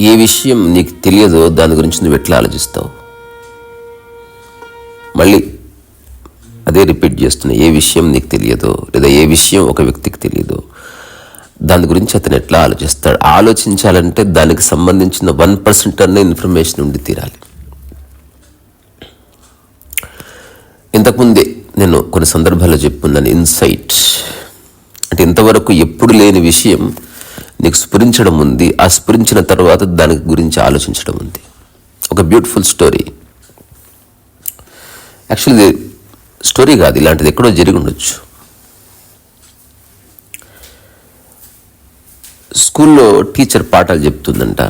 ఏ విషయం నీకు తెలియదో దాని గురించి నువ్వు ఎట్లా ఆలోచిస్తావు? మళ్ళీ అదే రిపీట్ చేస్తున్నా ఏ విషయం నీకు తెలియదో లేదా ఏ విషయం ఒక వ్యక్తికి తెలియదో దాని గురించి అతను ఎట్లా ఆలోచిస్తాడు? ఆలోచించాలంటే దానికి సంబంధించిన వన్ పర్సెంట్ అన్న ఇన్ఫర్మేషన్ ఉండి తీరాలి. ఇంతకుముందే నేను కొన్ని సందర్భాల్లో చెప్పుకున్నాను ఇన్సైట్. అంటే ఇంతవరకు ఎప్పుడు లేని విషయం నీకు స్ఫురించడం ఉంది. ఆ స్ఫురించిన తర్వాత దాని గురించి ఆలోచించడం ఉంది. ఒక బ్యూటిఫుల్ స్టోరీ యాక్చువల్లీ స్టోరీ కాదు. ఇలాంటిది ఎక్కడో జరిగి ఉండొచ్చు. స్కూల్లో టీచర్ పాఠాలు చెప్తుందంట.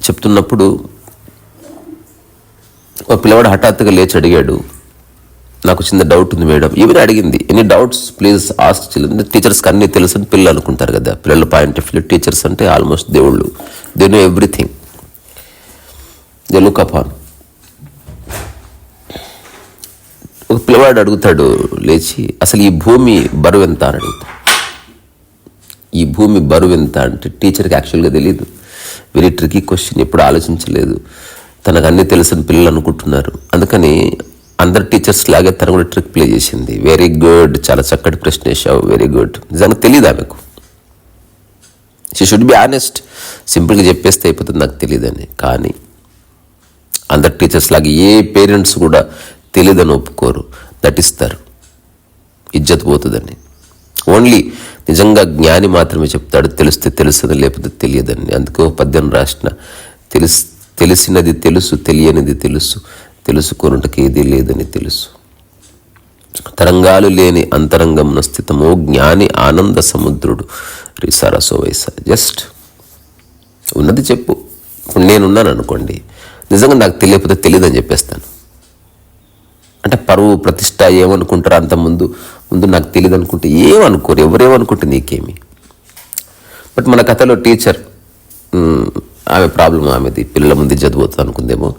చెప్తున్నప్పుడు ఒక పిల్లవాడు హఠాత్తుగా లేచి అడిగాడు నాకు చిన్న డౌట్ ఉంది మేడం. ఈవెన్ అడిగింది any doubts please ask children టీచర్స్కి అన్నీ తెలుసు అని పిల్లలు అనుకుంటారు కదా. పిల్లల పాయింట్ ఆఫ్ వ్యూ టీచర్స్ అంటే ఆల్మోస్ట్ దేవుళ్ళు. They know everything they look upon ఒక పిల్లవాడు అడుగుతాడు లేచి అసలు ఈ భూమి బరువు ఎంత? అని అడుగుతాడు ఈ భూమి బరువు ఎంత అంటే టీచర్కి యాక్చువల్గా తెలియదు వెరీ ట్రికీ క్వశ్చన్ ఎప్పుడు ఆలోచించలేదు. తనకు అన్నీ తెలుసని పిల్లలు అనుకుంటున్నారు. అందుకని అందరు టీచర్స్ లాగే తను కూడా ట్రిక్ ప్లే చేసింది. వెరీ గుడ్ చాలా చక్కటి ప్రశ్న వేసావు వెరీ గుడ్ నిజంగా తెలియదు ఆమెకు షీ షుడ్ బి ఆనెస్ట్ సింపుల్గా చెప్పేస్తే అయిపోతుంది నాకు తెలియదని కానీ అందరు టీచర్స్ లాగా ఏ పేరెంట్స్ కూడా తెలియదని ఒప్పుకోరు. నటిస్తారు. ఇజ్జత్ పోతుందని. ఓన్లీ నిజంగా జ్ఞాని మాత్రమే చెప్తాడు. తెలిస్తే తెలుస్తుంది లేకపోతే తెలియదని. అందుకే పద్యం రాసిన. తెలిసి తెలిసినది తెలుసు తెలియనిది తెలుసు. తెలుసుకొనుటకి ఏది లేదని తెలుసు. తరంగాలు లేని అంతరంగమున స్థితము జ్ఞాని ఆనంద సముద్రుడు. రిసారసో వైస జస్ట్ ఉన్నది చెప్పు. ఇప్పుడు నేనున్నాను అనుకోండి. నిజంగా నాకు తెలియకపోతే తెలియదని చెప్పేస్తాను. అంటే పరువు ప్రతిష్ట ఏమనుకుంటారు అంత ముందు? ముందు నాకు తెలియదు అనుకుంటే ఏమనుకోరు? ఎవరేమనుకుంటే నీకేమి? బట్ మన కథలో టీచర్ ఆమె ప్రాబ్లం ఆమెది. పిల్లల ముందు చదువుతుంది అనుకుందేమో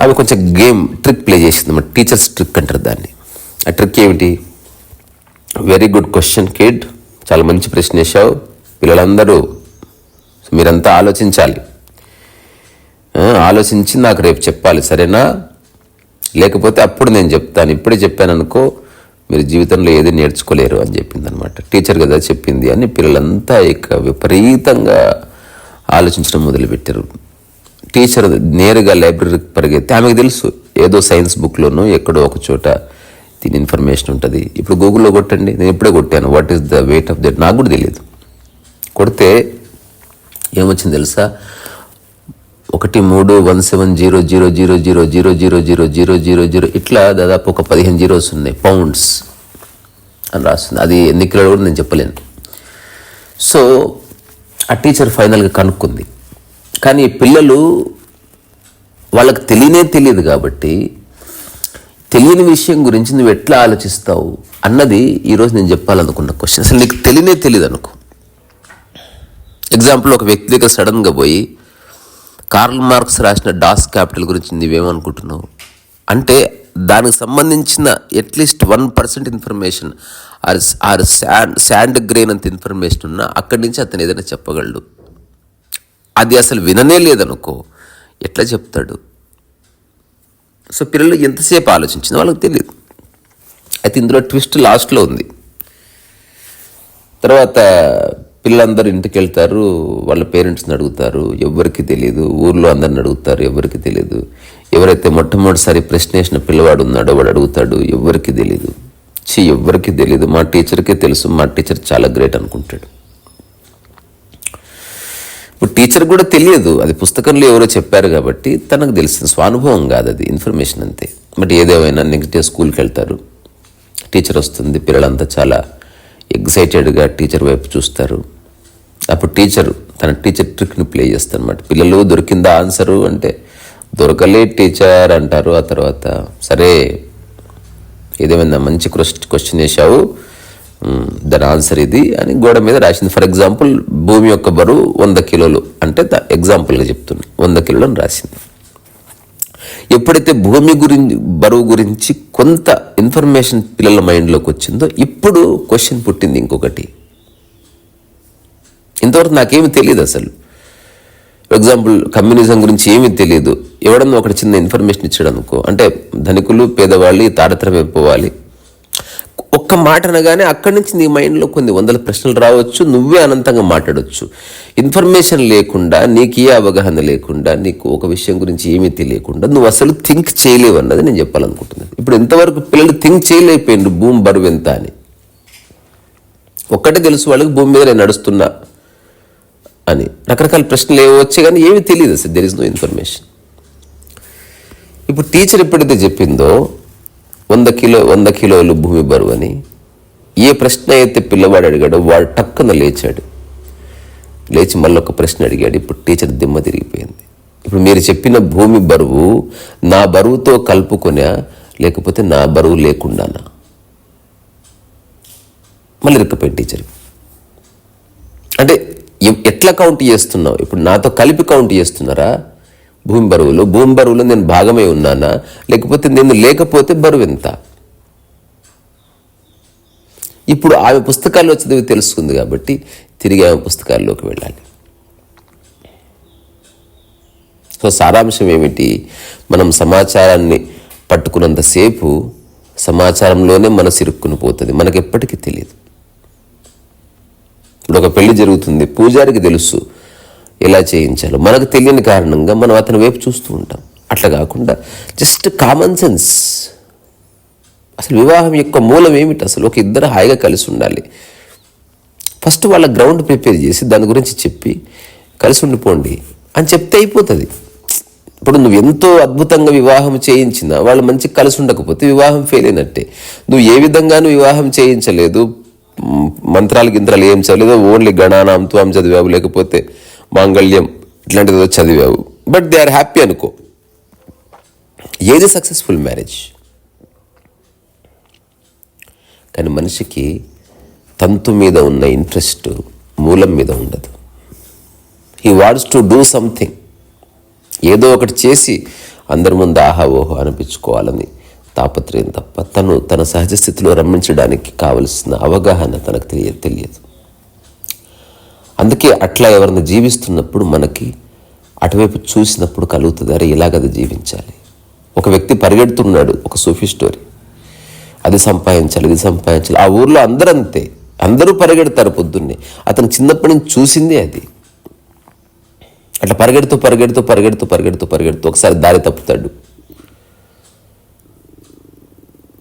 ఆమె కొంచెం గేమ్ ట్రిక్ ప్లే చేసింది మన టీచర్స్ ట్రిక్ అంటారు దాన్ని. ఆ ట్రిక్ ఏమిటి? వెరీ గుడ్ క్వశ్చన్ కిడ్ చాలా మంచి ప్రశ్న వేసావు పిల్లలందరూ. మీరంతా ఆలోచించాలి. ఆలోచించి నాకు రేపు చెప్పాలి సరేనా? లేకపోతే అప్పుడు నేను చెప్తాను. ఇప్పుడే చెప్పాను అనుకో మీరు జీవితంలో ఏది నేర్చుకోలేరు అని చెప్పింది అనమాట టీచర్ కదా చెప్పింది అని పిల్లలంతా ఇక విపరీతంగా ఆలోచించడం మొదలుపెట్టారు. టీచర్ నేరుగా లైబ్రరీకి పరిగెత్తి ఆమెకు తెలుసు ఏదో సైన్స్ బుక్లోనూ ఎక్కడో ఒక చోట దీని ఇన్ఫర్మేషన్ ఉంటుంది ఇప్పుడు గూగుల్లో కొట్టండి నేను ఇప్పుడే కొట్టాను what is the weight of that నాకు కూడా తెలియదు కొడితే ఏమొచ్చింది తెలుసా ఒకటి మూడు one seven zero zero zero zero zero zero zero zero zero zero zero దాదాపు ఒక పదిహేను జీరోస్ ఉన్నాయి పౌండ్స్ అని రాస్తుంది అది ఎన్ని కిలోలు కూడా నేను చెప్పలేను సో ఆ టీచర్ ఫైనల్గా కనుక్కుంది కానీ పిల్లలు వాళ్ళకి తెలియనే తెలియదు కాబట్టి తెలియని విషయం గురించి నువ్వు ఎట్లా ఆలోచిస్తావు అన్నది ఈరోజు నేను చెప్పాలనుకున్న క్వశ్చన్ అసలు నీకు తెలియనే తెలియదు అనుకో. ఎగ్జాంపుల్ ఒక వ్యక్తి దగ్గర సడన్గా పోయి కార్ల్ మార్క్స్ రాసిన డాస్ క్యాపిటల్ గురించి నువ్వేమనుకుంటున్నావు? అంటే దానికి సంబంధించిన at least one percent information or or sand sand grain అంత ఇన్ఫర్మేషన్ ఉన్నా అక్కడి నుంచి అతను ఏదైనా చెప్పగలడు. అది అసలు విననే లేదనుకో ఎట్లా చెప్తాడు? సో పిల్లలు ఎంతసేపు ఆలోచించిందో వాళ్ళకి తెలియదు అయితే ఇందులో ట్విస్ట్ లాస్ట్లో ఉంది. తర్వాత పిల్లలందరూ ఇంటికి వెళ్తారు వాళ్ళ పేరెంట్స్ని అడుగుతారు ఎవరికి తెలియదు ఊర్లో అందరిని అడుగుతారు ఎవరికి తెలియదు ఎవరైతే మొట్టమొదటిసారి ప్రశ్న వేసిన పిల్లవాడు ఉన్నాడో వాడు అడుగుతాడు ఎవరికి తెలియదు చి ఎవరికి తెలియదు మా టీచర్కే తెలుసు మా టీచర్ చాలా గ్రేట్ అనుకుంటాడు. టీచర్ కూడా తెలియదు. అది పుస్తకంలో ఎవరో చెప్పారు కాబట్టి తనకు తెలిసింది స్వానుభవం కాదు అది ఇన్ఫర్మేషన్ అంతే. బట్ ఏదేమైనా నెక్స్ట్ డే స్కూల్కి వెళ్తారు. టీచర్ వస్తుంది పిల్లలంతా చాలా ఎగ్జైటెడ్గా టీచర్ వైపు చూస్తారు. అప్పుడు టీచర్ తన టీచర్ ట్రిక్ని ప్లే చేస్తారు అనమాట పిల్లలు దొరికిందా ఆన్సరు అంటే దొరకలే టీచర్ అంటారు. ఆ తర్వాత సరే ఏదేమైనా మంచి క్వశ్చన్ క్వశ్చన్ వేసావు దాని ఆన్సర్ ఇది అని గోడ మీద రాసింది. ఫర్ ఎగ్జాంపుల్ భూమి యొక్క బరువు వంద కిలోలు అంటే ద- ఎగ్జాంపుల్గా చెప్తున్నాను వంద కిలోలు అని రాసింది. ఎప్పుడైతే భూమి గురించి బరువు గురించి కొంత ఇన్ఫర్మేషన్ పిల్లల మైండ్లోకి వచ్చిందో ఇప్పుడు క్వశ్చన్ పుట్టింది ఇంకొకటి. ఇంతవరకు నాకేమి తెలియదు అసలు. ఫర్ ఎగ్జాంపుల్ కమ్యూనిజం గురించి ఏమీ తెలియదు ఎవడన్నా ఒకటి చిన్న ఇన్ఫర్మేషన్ ఇచ్చాడు అనుకో అంటే ధనికులు పేదవాళ్ళు ఈ తారతమ్యం అయిపోవాలి. ఒక్క మాట అనగానే అక్కడి నుంచి నీ మైండ్లో కొన్ని వందల ప్రశ్నలు రావచ్చు నువ్వే అనంతంగా మాట్లాడవచ్చు ఇన్ఫర్మేషన్ లేకుండా నీకు ఏ అవగాహన లేకుండా నీకు ఒక విషయం గురించి ఏమీ తెలియకుండా నువ్వు అసలు థింక్ చేయలేవు అన్నది నేను చెప్పాలనుకుంటున్నాను. ఇప్పుడు ఎంతవరకు పిల్లలు థింక్ చేయలేకపోయిండు భూమి బరువు ఎంత అని? ఒక్కటే తెలుసు వాళ్ళకి భూమి మీద నేను నడుస్తున్నా అని. రకరకాల ప్రశ్నలు ఏవో వచ్చాయి కానీ ఏమీ తెలియదు అసలు దెర్ ఇస్ నో ఇన్ఫర్మేషన్ ఇప్పుడు టీచర్ ఎప్పుడైతే చెప్పిందో వంద కిలో వంద కిలోలు భూమి బరువు అని ఏ ప్రశ్న అయితే పిల్లవాడు అడిగాడో వాడు టక్కున లేచాడు. లేచి మళ్ళీ ఒక ప్రశ్న అడిగాడు. ఇప్పుడు టీచర్ దిమ్మ తిరిగిపోయింది. ఇప్పుడు మీరు చెప్పిన భూమి బరువు నా బరువుతో కలుపుకొనా లేకపోతే నా బరువు లేకుండానా? మళ్ళీ రిక్కపోయింది టీచర్. అంటే ఎట్లా కౌంట్ చేస్తున్నావు? ఇప్పుడు నాతో కలిపి కౌంట్ చేస్తున్నారా? భూమి బరువులో భూమి బరువులో నేను భాగమై ఉన్నానా? లేకపోతే నేను లేకపోతే బరువు ఎంత? ఇప్పుడు ఆమె పుస్తకాల్లో చదివి తెలుసుకుంది కాబట్టి తిరిగి ఆమె పుస్తకాల్లోకి వెళ్ళాలి. సో సారాంశం ఏమిటి? మనం సమాచారాన్ని పట్టుకున్నంతసేపు సమాచారంలోనే మనసు ఇరుక్కుని పోతుంది. మనకు ఎప్పటికీ తెలియదు ఇప్పుడు ఒక పెళ్ళి జరుగుతుంది. పూజారికి తెలుసు. ఎలా చేయించాలో. మనకు తెలియని కారణంగా మనం అతని వైపు చూస్తూ ఉంటాం. అట్లా కాకుండా జస్ట్ కామన్ సెన్స్ అసలు వివాహం యొక్క మూలం ఏమిటి? అసలు ఒక ఇద్దరు హాయిగా కలిసి ఉండాలి. ఫస్ట్ వాళ్ళ గ్రౌండ్ ప్రిపేర్ చేసి దాని గురించి చెప్పి కలిసి ఉండిపోండి అని చెప్తే అయిపోతుంది. ఇప్పుడు నువ్వు ఎంతో అద్భుతంగా వివాహం చేయించినా వాళ్ళు మంచి కలిసి ఉండకపోతే వివాహం ఫెయిల్ అయినట్టే. నువ్వు ఏ విధంగానూ వివాహం చేయించలేదు మంత్రాలు గింత్రాలు ఏం చదవలేదు ఓన్లీ గణానాంతో త్వం చదివావు లేకపోతే మాంగళ్యం ఇట్లాంటిది ఏదో చదివావు. బట్ దే ఆర్ హ్యాపీ అనుకో. ఏది సక్సెస్ఫుల్ మ్యారేజ్ కానీ మనిషికి తంతు మీద ఉన్న ఇంట్రెస్ట్ మూలం మీద ఉండదు. He wants to do something ఏదో ఒకటి చేసి అందరి ముందు ఆహా ఓహో అనిపించుకోవాలని తాపత్రయం తప్ప తను తన సహజ స్థితిలో రమ్మించడానికి కావలసిన అవగాహన తనకు తెలియ తెలియదు. అందుకే అట్లా ఎవరిని జీవిస్తున్నప్పుడు మనకి అటువైపు చూసినప్పుడు కలుగుతుంది. అరే ఇలాగది జీవించాలి. ఒక వ్యక్తి పరిగెడుతున్నాడు ఒక సూఫీ స్టోరీ. అది సంపాదించాలి ఇది సంపాదించాలి. ఆ ఊర్లో అందరూ అంతే అందరూ పరిగెడతారు పొద్దున్నే. అతను చిన్నప్పటి నుంచి చూసిందే అది. అట్లా పరిగెడుతూ పరిగెడుతూ పరిగెడుతూ పరిగెడుతూ పరిగెడుతూ ఒకసారి దారి తప్పుతాడు.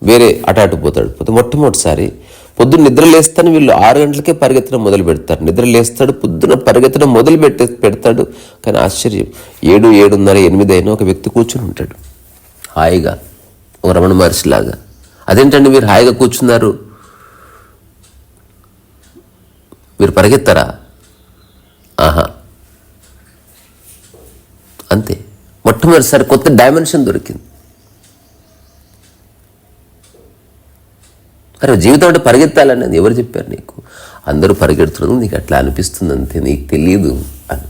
వేరే అటు అటు పోతాడు. పోతే మొట్టమొదటిసారి పొద్దున్న నిద్ర లేస్తాను వీళ్ళు ఆరు గంటలకే పరిగెత్తడం మొదలు పెడతారు. నిద్ర లేస్తాడు పొద్దున పరిగెత్తడం మొదలు పెట్టే పెడతాడు. కానీ ఆశ్చర్యం ఏడు ఏడున్నర ఎనిమిది అయినా ఒక వ్యక్తి కూర్చుని ఉంటాడు. హాయిగా ఒక రమణ మహర్షిలాగా అదేంటండి మీరు హాయిగా కూర్చున్నారు? మీరు పరిగెత్తారా? ఆహా. అంతే. మొట్టమొదటిసారి కొత్త డైమెన్షన్ దొరికింది. అరే జీవితం అంటే పరిగెత్తాలని అది ఎవరు చెప్పారు నీకు? అందరూ పరిగెడుతున్నారు నీకు అట్లా అనిపిస్తుంది అంతే నీకు తెలియదు అని.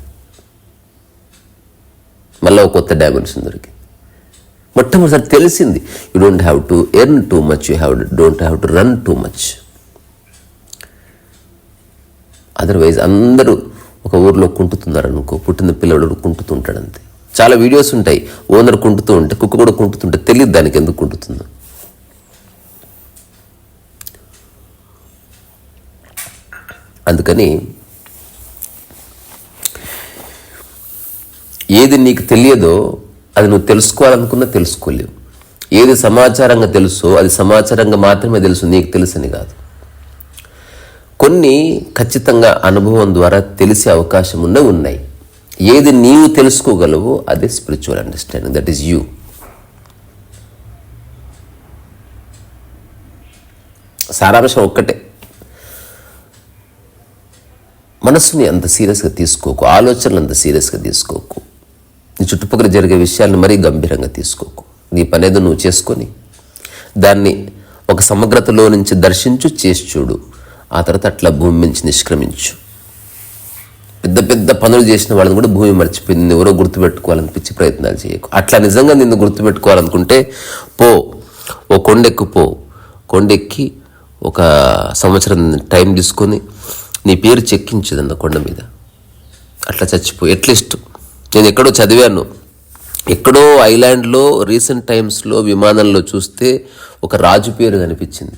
మళ్ళీ ఒక కొత్త డైమెన్షన్ దొరికింది. మొట్టమొదటిసారి తెలిసింది you don't have to earn too much you have don't have to run too much otherwise అందరూ ఒక ఊర్లో కుంటుతున్నారు అనుకో పుట్టిన పిల్లడు కుంటుతుంటాడు అంతే. చాలా వీడియోస్ ఉంటాయి ఓనర్ కుంటుతూ ఉంటే కుక్క కూడా కుంటుతుంటే తెలియదు దానికి ఎందుకు కుంటుతుందో. అందుకని ఏది నీకు తెలియదో అది నువ్వు తెలుసుకోవాలనుకున్నా తెలుసుకోలేవు. ఏది సమాచారంగా తెలుసో అది సమాచారంగా మాత్రమే తెలుసు నీకు తెలుసని కాదు. కొన్ని ఖచ్చితంగా అనుభవం ద్వారా తెలిసే అవకాశం ఉన్న ఉన్నాయి. ఏది నీవు తెలుసుకోగలవో అదే spiritual understanding that is you సారాంశం ఒక్కటే. మనసుని అంత సీరియస్గా తీసుకోకు. ఆలోచనలు అంత సీరియస్గా తీసుకోకు. నీ చుట్టుపక్కల జరిగే విషయాలను మరీ గంభీరంగా తీసుకోకు. నీ పనేదో నువ్వు చేసుకొని దాన్ని ఒక సమగ్రతలో నుంచి దర్శించు చేసి చూడు. ఆ తర్వాత అట్లా భూమి నుంచి నిష్క్రమించు. పెద్ద పెద్ద పనులు చేసిన వాళ్ళని కూడా భూమి మర్చిపోయింది నిన్ను ఎవరో గుర్తుపెట్టుకోవాలనిపించి ప్రయత్నాలు చేయకు. అట్లా నిజంగా నిన్ను గుర్తుపెట్టుకోవాలనుకుంటే పో. ఓ కొండెక్కు పో. కొండెక్కి ఒక సంవత్సరం టైం తీసుకొని నీ పేరు చెక్కించదన్న కొండ మీద. అట్లా చచ్చిపో. అట్లీస్ట్ నేను ఎక్కడో చదివాను. ఎక్కడో ఐలాండ్లో రీసెంట్ టైమ్స్లో విమానంలో చూస్తే ఒక రాజు పేరు కనిపించింది.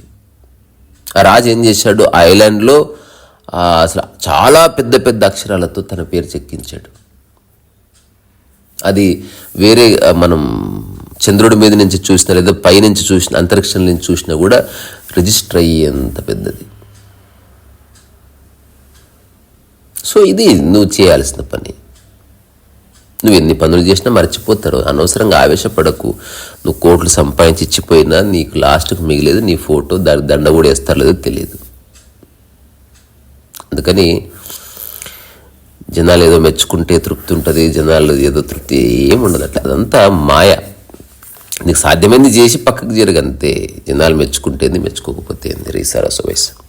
ఆ రాజు ఏం చేశాడు? ఆ ఐలాండ్లో అసలు చాలా పెద్ద పెద్ద అక్షరాలతో తన పేరు చెక్కించాడు. అది వేరే మనం చంద్రుడి మీద నుంచి చూసినా లేదా పైనుంచి చూసిన అంతరిక్షం నుంచి చూసినా కూడా రిజిస్టర్ అయ్యేంత పెద్దది. సో ఇది నువ్వు చేయాల్సిన పని. నువ్వు ఎన్ని పనులు చేసినా మర్చిపోతారు. అనవసరంగా ఆవేశపడకు. నువ్వు కోట్లు సంపాదించి ఇచ్చిపోయినా నీకు లాస్ట్కి మిగిలేదు నీ ఫోటో దాని దండ కూడా వేస్తారు లేదో తెలియదు. అందుకని జనాలు ఏదో మెచ్చుకుంటే తృప్తి ఉంటుంది జనాలు ఏదో తృప్తి ఏముండదు అట్లా అదంతా మాయ. నీకు సాధ్యమైంది చేసి పక్కకు జరగంతే జనాలు మెచ్చుకుంటేంది మెచ్చుకోకపోతే ఏంది? రీసారా వయసు